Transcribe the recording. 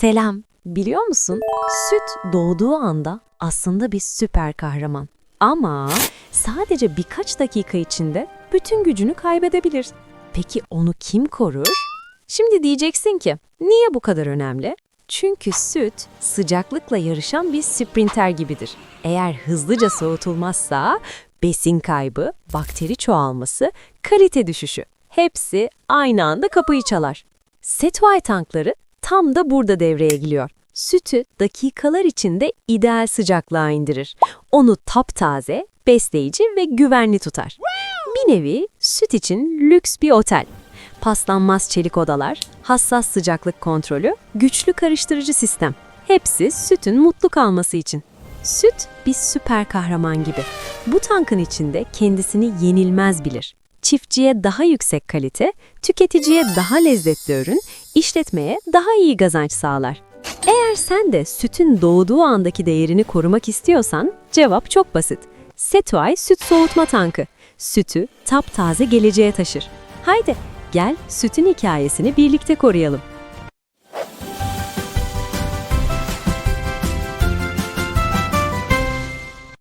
Selam. Biliyor musun? Süt doğduğu anda aslında bir süper kahraman. Ama sadece birkaç dakika içinde bütün gücünü kaybedebilir. Peki onu kim korur? Şimdi diyeceksin ki, niye bu kadar önemli? Çünkü süt sıcaklıkla yarışan bir sprinter gibidir. Eğer hızlıca soğutulmazsa besin kaybı, bakteri çoğalması, kalite düşüşü hepsi aynı anda kapıyı çalar. Setway tankları tam da burada devreye giriyor. Sütü dakikalar içinde ideal sıcaklığa indirir. Onu taptaze, besleyici ve güvenli tutar. Bir nevi süt için lüks bir otel. Paslanmaz çelik odalar, hassas sıcaklık kontrolü, güçlü karıştırıcı sistem. Hepsi sütün mutlu kalması için. Süt bir süper kahraman gibi. Bu tankın içinde kendisini yenilmez bilir. Çiftçiye daha yüksek kalite, tüketiciye daha lezzetli ürün, işletmeye daha iyi kazanç sağlar. Eğer sen de sütün doğduğu andaki değerini korumak istiyorsan cevap çok basit. Setuay Süt Soğutma Tankı. Sütü taptaze geleceğe taşır. Haydi gel sütün hikayesini birlikte koruyalım.